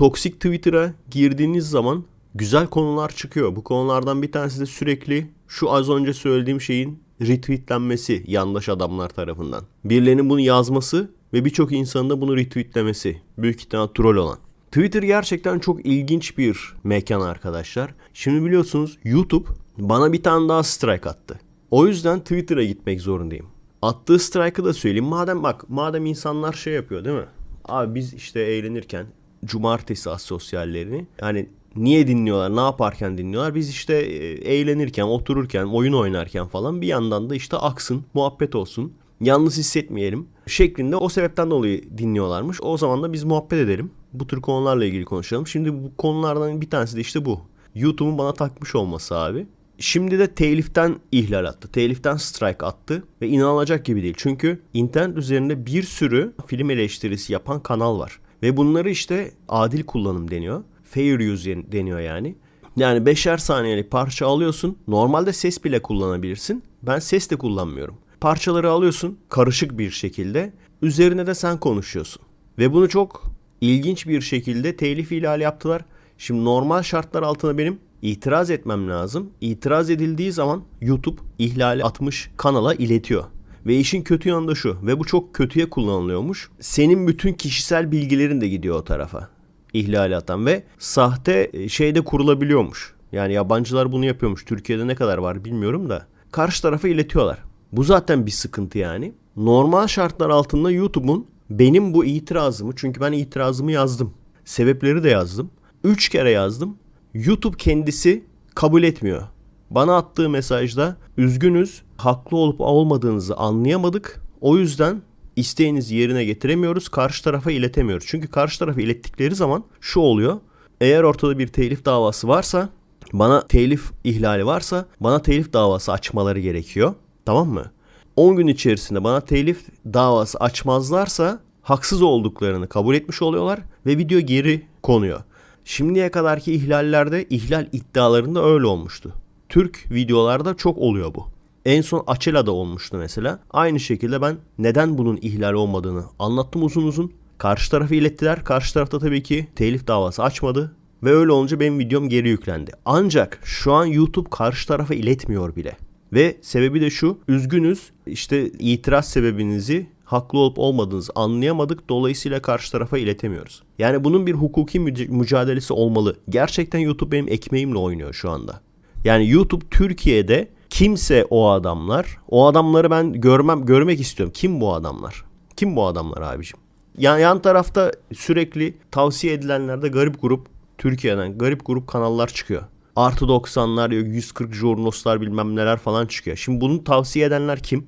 toksik Twitter'a girdiğiniz zaman güzel konular çıkıyor. Bu konulardan bir tanesi de sürekli şu az önce söylediğim şeyin retweetlenmesi yandaş adamlar tarafından. Birilerinin bunu yazması ve birçok insanın da bunu retweetlemesi. Büyük ihtimal troll olan. Twitter gerçekten çok ilginç bir mekan arkadaşlar. Şimdi biliyorsunuz YouTube bana bir tane daha strike attı. O yüzden Twitter'a gitmek zorundayım. Attığı strike'ı da söyleyeyim. Madem bak madem insanlar şey yapıyor değil mi? Abi biz işte eğlenirken cumartesi asosyallerini yani niye dinliyorlar, ne yaparken dinliyorlar? Biz işte e, eğlenirken, otururken, oyun oynarken falan bir yandan da işte aksın, muhabbet olsun, yalnız hissetmeyelim şeklinde o sebepten dolayı dinliyorlarmış. O zaman da biz muhabbet edelim. Bu tür konularla ilgili konuşalım. Şimdi bu konulardan bir tanesi de işte bu. YouTube'un bana takmış olması abi. Şimdi de teliften ihlal attı. Teliften strike attı ve inanılacak gibi değil. Çünkü internet üzerinde bir sürü film eleştirisi yapan kanal var. Ve bunları işte adil kullanım deniyor. Fair use deniyor yani. Yani beşer saniyelik parça alıyorsun. Normalde ses bile kullanabilirsin. Ben ses de kullanmıyorum. Parçaları alıyorsun karışık bir şekilde. Üzerine de sen konuşuyorsun. Ve bunu çok ilginç bir şekilde telif ihlali yaptılar. Şimdi normal şartlar altında benim itiraz etmem lazım. İtiraz edildiği zaman YouTube ihlali atmış kanala iletiyor. Ve işin kötü yanı da şu ve bu çok kötüye kullanılıyormuş. Senin bütün kişisel bilgilerin de gidiyor o tarafa. İhlali atan ve sahte e, şeyde kurulabiliyormuş. Yani yabancılar bunu yapıyormuş. Türkiye'de ne kadar var bilmiyorum da. Karşı tarafa iletiyorlar. Bu zaten bir sıkıntı yani. Normal şartlar altında YouTube'un benim bu itirazımı çünkü ben itirazımı yazdım. Sebepleri de yazdım. Üç kere yazdım. YouTube kendisi kabul etmiyor. Bana attığı mesajda üzgünüz, haklı olup olmadığınızı anlayamadık. O yüzden isteğinizi yerine getiremiyoruz, karşı tarafa iletemiyoruz. Çünkü karşı tarafa ilettikleri zaman şu oluyor. Eğer ortada bir telif davası varsa, bana telif ihlali varsa bana telif davası açmaları gerekiyor. Tamam mı? 10 gün içerisinde bana telif davası açmazlarsa haksız olduklarını kabul etmiş oluyorlar ve video geri konuyor. Şimdiye kadarki ihlallerde ihlal iddialarında öyle olmuştu. Türk videolarda çok oluyor bu. En son Açela'da olmuştu mesela. Aynı şekilde ben neden bunun ihlal olmadığını anlattım uzun uzun. Karşı tarafı ilettiler. Karşı tarafta tabii ki telif davası açmadı. Ve öyle olunca benim videom geri yüklendi. Ancak şu an YouTube karşı tarafa iletmiyor bile. Ve sebebi de şu. Üzgünüz. İşte itiraz sebebinizi haklı olup olmadığınızı anlayamadık. Dolayısıyla karşı tarafa iletemiyoruz. Yani bunun bir hukuki mücadelesi olmalı. Gerçekten YouTube benim ekmeğimle oynuyor şu anda. Yani YouTube Türkiye'de kimse o adamlar, o adamları ben görmem görmek istiyorum. Kim bu adamlar? Kim bu adamlar abicim? Yan, yan tarafta sürekli tavsiye edilenlerde garip grup Türkiye'den garip grup kanallar çıkıyor. Artı 90'lar, 140 jurnoslar bilmem neler falan çıkıyor. Şimdi bunu tavsiye edenler kim?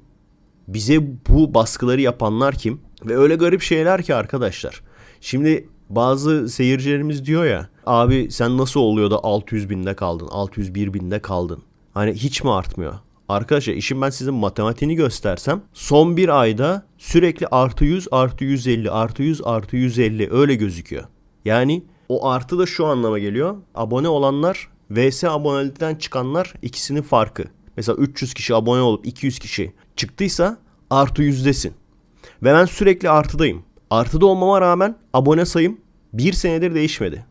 Bize bu baskıları yapanlar kim? Ve öyle garip şeyler ki arkadaşlar. Şimdi bazı seyircilerimiz diyor ya abi sen nasıl oluyor da 600 binde kaldın 601 binde kaldın. Hani hiç mi artmıyor? Arkadaşlar işin ben sizin matematiğini göstersem son bir ayda sürekli artı 100 artı 150 artı 100 artı 150 öyle gözüküyor. Yani o artı da şu anlama geliyor. Abone olanlar vs abonelikten çıkanlar ikisinin farkı. Mesela 300 kişi abone olup 200 kişi çıktıysa artı yüzdesin. Ve ben sürekli artıdayım. Artıda olmama rağmen abone sayım bir senedir değişmedi.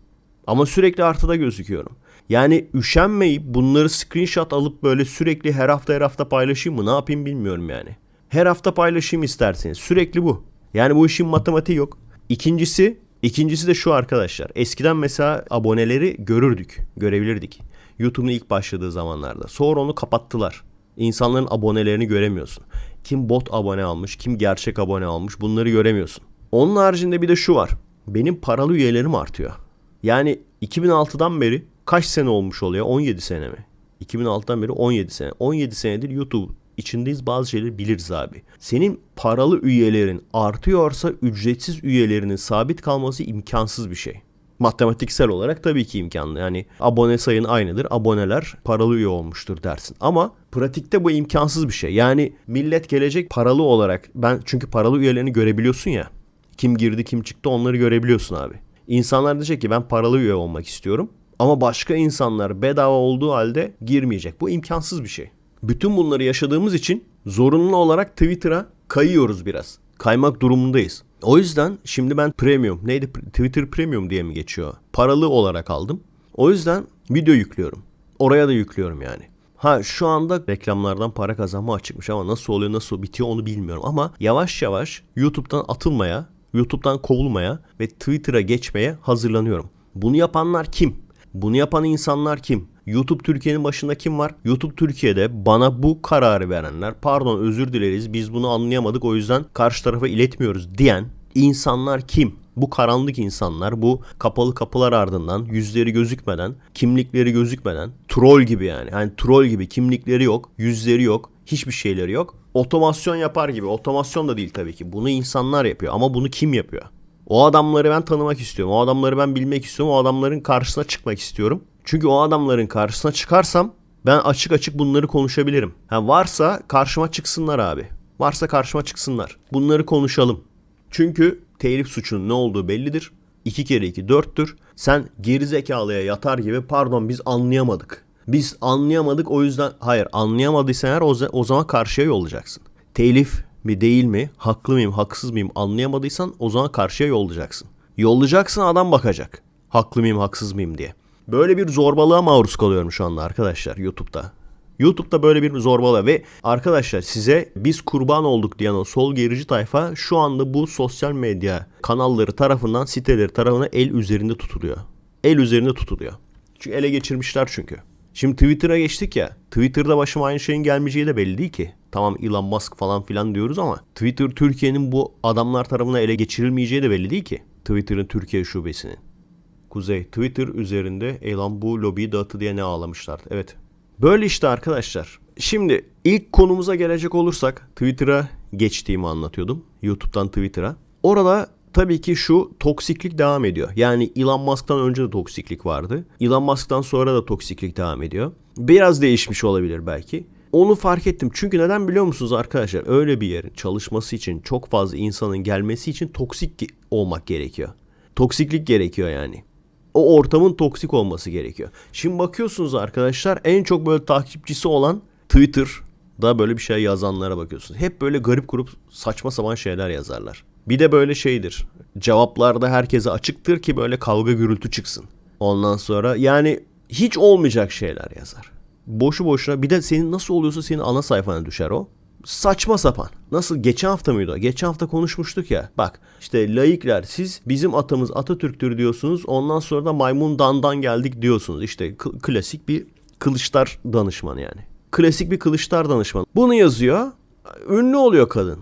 Ama sürekli artıda gözüküyorum. Yani üşenmeyip bunları screenshot alıp böyle sürekli her hafta her hafta paylaşayım mı ne yapayım bilmiyorum yani. Her hafta paylaşayım isterseniz. Sürekli bu. Yani bu işin matematiği yok. İkincisi, ikincisi de şu arkadaşlar. Eskiden mesela aboneleri görürdük, görebilirdik. YouTube'un ilk başladığı zamanlarda. Sonra onu kapattılar. İnsanların abonelerini göremiyorsun. Kim bot abone almış, kim gerçek abone almış bunları göremiyorsun. Onun haricinde bir de şu var. Benim paralı üyelerim artıyor. Yani 2006'dan beri kaç sene olmuş oluyor? 17 sene mi? 2006'dan beri 17 sene. 17 senedir YouTube içindeyiz bazı şeyleri biliriz abi. Senin paralı üyelerin artıyorsa ücretsiz üyelerinin sabit kalması imkansız bir şey. Matematiksel olarak tabii ki imkanlı. Yani abone sayın aynıdır. Aboneler paralı üye olmuştur dersin. Ama pratikte bu imkansız bir şey. Yani millet gelecek paralı olarak ben çünkü paralı üyelerini görebiliyorsun ya. Kim girdi kim çıktı onları görebiliyorsun abi. İnsanlar diyecek ki ben paralı üye olmak istiyorum. Ama başka insanlar bedava olduğu halde girmeyecek. Bu imkansız bir şey. Bütün bunları yaşadığımız için zorunlu olarak Twitter'a kayıyoruz biraz. Kaymak durumundayız. O yüzden şimdi ben premium neydi Twitter premium diye mi geçiyor? Paralı olarak aldım. O yüzden video yüklüyorum. Oraya da yüklüyorum yani. Ha şu anda reklamlardan para kazanma açıkmış ama nasıl oluyor nasıl bitiyor onu bilmiyorum. Ama yavaş yavaş YouTube'dan atılmaya, YouTube'dan kovulmaya ve Twitter'a geçmeye hazırlanıyorum. Bunu yapanlar kim? Bunu yapan insanlar kim? YouTube Türkiye'nin başında kim var? YouTube Türkiye'de bana bu kararı verenler pardon özür dileriz biz bunu anlayamadık o yüzden karşı tarafa iletmiyoruz diyen insanlar kim? Bu karanlık insanlar bu kapalı kapılar ardından yüzleri gözükmeden, kimlikleri gözükmeden troll gibi yani. Yani troll gibi kimlikleri yok, yüzleri yok, hiçbir şeyleri yok. Otomasyon yapar gibi. Otomasyon da değil tabii ki. Bunu insanlar yapıyor ama bunu kim yapıyor? O adamları ben tanımak istiyorum. O adamları ben bilmek istiyorum. O adamların karşısına çıkmak istiyorum. Çünkü o adamların karşısına çıkarsam ben açık açık bunları konuşabilirim. Ha varsa karşıma çıksınlar abi. Varsa karşıma çıksınlar. Bunları konuşalım. Çünkü telif suçunun ne olduğu bellidir. 2 kere 2 4'tür. Sen geri zekalıya yatar gibi pardon biz anlayamadık. Biz anlayamadık o yüzden hayır anlayamadıysan eğer o, zaman karşıya yollayacaksın. Telif mi değil mi, haklı mıyım, haksız mıyım anlayamadıysan o zaman karşıya yollayacaksın. Yollayacaksın adam bakacak. Haklı mıyım, haksız mıyım diye. Böyle bir zorbalığa maruz kalıyorum şu anda arkadaşlar YouTube'da. YouTube'da böyle bir zorbalığa ve arkadaşlar size biz kurban olduk diyen o sol gerici tayfa şu anda bu sosyal medya kanalları tarafından siteleri tarafından el üzerinde tutuluyor. El üzerinde tutuluyor. Çünkü ele geçirmişler çünkü. Şimdi Twitter'a geçtik ya. Twitter'da başıma aynı şeyin gelmeyeceği de belli değil ki. Tamam Elon Musk falan filan diyoruz ama Twitter Türkiye'nin bu adamlar tarafından ele geçirilmeyeceği de belli değil ki. Twitter'ın Türkiye şubesinin. Kuzey Twitter üzerinde Elon bu lobiyi dağıttı diye ne ağlamışlardı. Evet. Böyle işte arkadaşlar. Şimdi ilk konumuza gelecek olursak Twitter'a geçtiğimi anlatıyordum. YouTube'dan Twitter'a. Orada tabii ki şu toksiklik devam ediyor. Yani Elon Musk'tan önce de toksiklik vardı. Elon Musk'tan sonra da toksiklik devam ediyor. Biraz değişmiş olabilir belki. Onu fark ettim. Çünkü neden biliyor musunuz arkadaşlar? Öyle bir yerin çalışması için çok fazla insanın gelmesi için toksik olmak gerekiyor. Toksiklik gerekiyor yani. O ortamın toksik olması gerekiyor. Şimdi bakıyorsunuz arkadaşlar en çok böyle takipçisi olan Twitter'da böyle bir şey yazanlara bakıyorsunuz. Hep böyle garip grup saçma sapan şeyler yazarlar. Bir de böyle şeydir. Cevaplarda herkese açıktır ki böyle kavga gürültü çıksın. Ondan sonra yani hiç olmayacak şeyler yazar. Boşu boşuna bir de senin nasıl oluyorsa senin ana sayfana düşer o. Saçma sapan. Nasıl geçen hafta mıydı? Geçen hafta konuşmuştuk ya. Bak işte laikler siz bizim atamız Atatürk'tür diyorsunuz. Ondan sonra da maymun dandan geldik diyorsunuz. İşte klasik bir kılıçlar danışmanı yani. Klasik bir kılıçlar danışmanı. Bunu yazıyor. Ünlü oluyor kadın.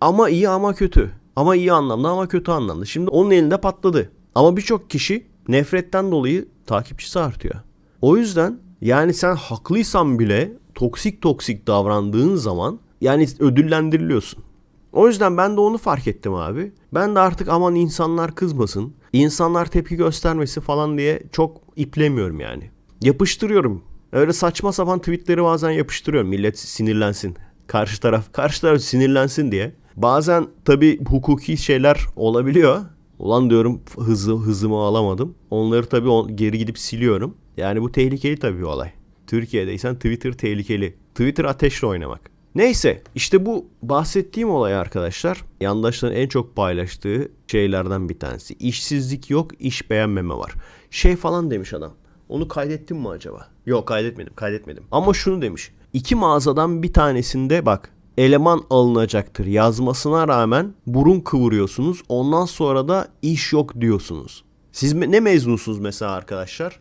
Ama iyi ama kötü. Ama iyi anlamda ama kötü anlamda. Şimdi onun elinde patladı. Ama birçok kişi nefretten dolayı takipçisi artıyor. O yüzden yani sen haklıysan bile toksik toksik davrandığın zaman yani ödüllendiriliyorsun. O yüzden ben de onu fark ettim abi. Ben de artık aman insanlar kızmasın, insanlar tepki göstermesi falan diye çok iplemiyorum yani. Yapıştırıyorum. Öyle saçma sapan tweetleri bazen yapıştırıyorum. Millet sinirlensin. Karşı taraf, karşı taraf sinirlensin diye. Bazen tabi hukuki şeyler olabiliyor. Ulan diyorum hızı, hızımı alamadım. Onları tabi geri gidip siliyorum. Yani bu tehlikeli tabi bir olay. Türkiye'deysen Twitter tehlikeli. Twitter ateşle oynamak. Neyse işte bu bahsettiğim olay arkadaşlar yandaşların en çok paylaştığı şeylerden bir tanesi. İşsizlik yok iş beğenmeme var. Şey falan demiş adam. Onu kaydettim mi acaba? Yok kaydetmedim kaydetmedim. Ama şunu demiş. İki mağazadan bir tanesinde bak eleman alınacaktır yazmasına rağmen burun kıvırıyorsunuz. Ondan sonra da iş yok diyorsunuz. Siz ne mezunusunuz mesela arkadaşlar?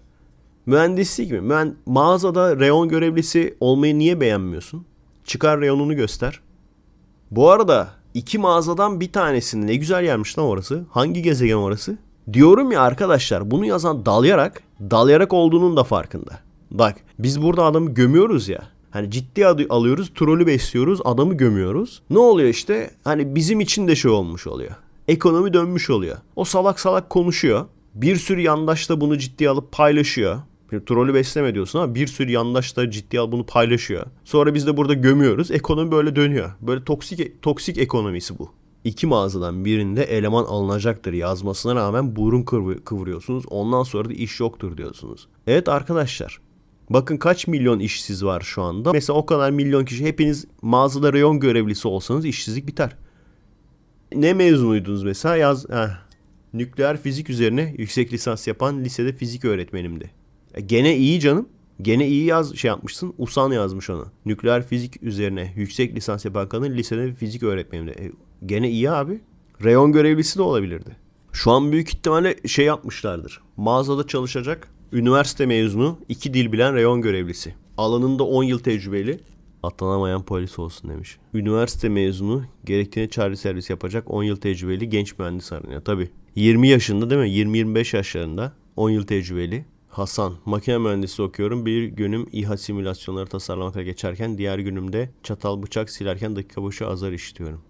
Mühendislik mi? Mühen mağazada reyon görevlisi olmayı niye beğenmiyorsun? Çıkar reyonunu göster. Bu arada iki mağazadan bir tanesini ne güzel yermiş lan orası. Hangi gezegen orası? Diyorum ya arkadaşlar bunu yazan dalyarak, dalyarak olduğunun da farkında. Bak biz burada adamı gömüyoruz ya. Hani ciddi alıyoruz, trolü besliyoruz, adamı gömüyoruz. Ne oluyor işte? Hani bizim için de şey olmuş oluyor. Ekonomi dönmüş oluyor. O salak salak konuşuyor. Bir sürü yandaş da bunu ciddiye alıp paylaşıyor. Şimdi trolü besleme diyorsun ama bir sürü yandaş da ciddi al bunu paylaşıyor. Sonra biz de burada gömüyoruz. Ekonomi böyle dönüyor. Böyle toksik toksik ekonomisi bu. İki mağazadan birinde eleman alınacaktır yazmasına rağmen burun kıvırıyorsunuz. Ondan sonra da iş yoktur diyorsunuz. Evet arkadaşlar. Bakın kaç milyon işsiz var şu anda. Mesela o kadar milyon kişi hepiniz mağazada reyon görevlisi olsanız işsizlik biter. Ne mezunuydunuz mesela? Yaz heh. Nükleer fizik üzerine yüksek lisans yapan lisede fizik öğretmenimdi. E, gene iyi canım. Gene iyi yaz şey yapmışsın. Usan yazmış onu. Nükleer fizik üzerine yüksek lisans yapan kadın lisede fizik öğretmenimdi. E, gene iyi abi. Reyon görevlisi de olabilirdi. Şu an büyük ihtimalle şey yapmışlardır. Mağazada çalışacak üniversite mezunu, iki dil bilen reyon görevlisi. Alanında 10 yıl tecrübeli. Atlanamayan polis olsun demiş. Üniversite mezunu, gerektiğine çağrı servis yapacak 10 yıl tecrübeli genç mühendis aranıyor. Tabi 20 yaşında değil mi? 20-25 yaşlarında 10 yıl tecrübeli. Hasan, makine mühendisi okuyorum. Bir günüm İHA simülasyonları tasarlamakla geçerken diğer günümde çatal bıçak silerken dakika başı azar işitiyorum.